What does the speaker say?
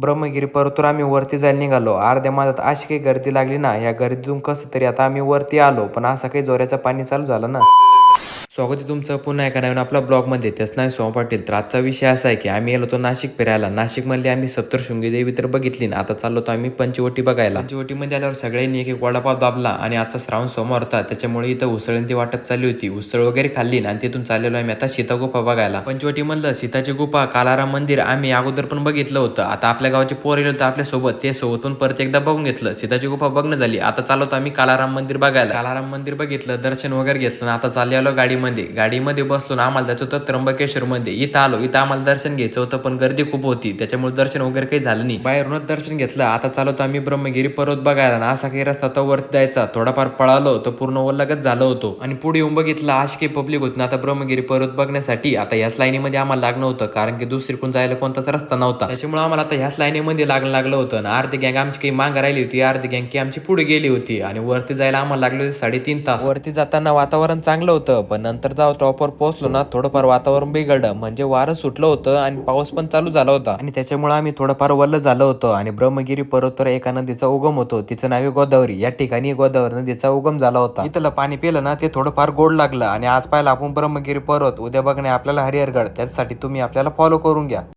ब्रह्मगिरी पर्वतावर आम्ही वरती जायला निघालो. अर्ध्या माझ्यात अशी काही गर्दी लागली ना या गर्दीतून कसं तरी आता आम्ही वरती आलो पण असं काही जोराचं पाणी चालू झालं ना. स्वागत आहे तुमचं. पुन्हा एका नवीन आपल्या ब्लॉगमध्ये. त्याच नाही सोमा पाटील. तर आजचा विषय असा आहे की आम्ही गेलो होतो नाशिक फिरायला. नाशिकमधली आम्ही सप्तशृंगी देवी तर बघितली ना. आता चाललो होतो आम्ही पंचवटी बघायला. पंचवटीमध्ये आल्यावर सगळ्यांनी एक एक वडापाव दाबला आणि आजचा श्रावण सोमवार होता. त्याच्यामुळे इथं उसळंती वाटप चालली होती. उसळ वगैरे खाल्ली आणि तिथून चाललेलो आम्ही आता सीता गुफा बघायला. पंचवटी मधलं सीताची गुफा कालाराम मंदिर आम्ही अगोदर पण बघितलं होतं. आता आपल्या गावाचे पोर येलं होतं आपल्यासोबत ते परत एकदा बघून घेतलं. सीताची गुफा बघणं झाली. आता चालवतो आम्ही कालाराम मंदिर बघायला. कालाराम मंदिर बघितलं दर्शन वगैरे घेतलं आणि आता चालले आलो गाडीमध्ये गाडीमध्ये बसलो ना आम्हाला जायचं होतं त्र्यंबकेश्वरमध्ये. इथं आलो इथं आम्हाला दर्शन घ्यायचं होतं पण गर्दी खूप होती. त्याच्यामुळे दर्शन वगैरे काही झालं नाही. बाहेरूनच दर्शन घेतलं. आता चालवतो आम्ही ब्रह्मगिरी पर्वत बघायला. ना असा काही रस्ता तो वरती जायचा. थोडाफार पळालो तर पूर्ण वल्लगच झालं होतो. आणि पुढे येऊन बघितलं अशी काही पब्लिक होती. ना आता ब्रह्मगिरी पर्वत बघण्यासाठी आता ह्याच लाईनीमध्ये आम्हाला लागणं होतं. कारण की दुसरीकडून जायला कोणताच रस्ता नव्हता. त्याच्यामुळे आम्हाला आता ह्याच लाईनीमध्ये लागणं लागलं होतं. आणि अर्धी गँग आमची काही मांग राहिली होती. अर्धी गँग की आमची पुढे गेली होती. आणि वरती जायला आम्हाला लागले होते साडेतीन तास. वरती जाताना वातावरण चांगलं होतं पण नंतर जाऊ टॉपवर पोहोचलो ना थोडंफार वातावरण बिघडलं. म्हणजे वारं सुटलं होतं आणि पाऊस पण चालू झाला होता. आणि त्याच्यामुळे आम्ही थोडंफार वल्ल झालं होतं आणि ब्रह्मगिरी पर्वतर एका नदीचा उगम होतो. तिचं नाव आहे गोदावरी. या ठिकाणी गोदावरी नदीचा उगम झाला होता. इथलं पाणी पिलं ना ते थोडंफार गोड लागलं. आणि आज पाहिलं आपण ब्रह्मगिरी पर्वत. उद्या बघणे आपल्याला हरिहरगड. त्यासाठी तुम्ही आपल्याला फॉलो करून घ्या.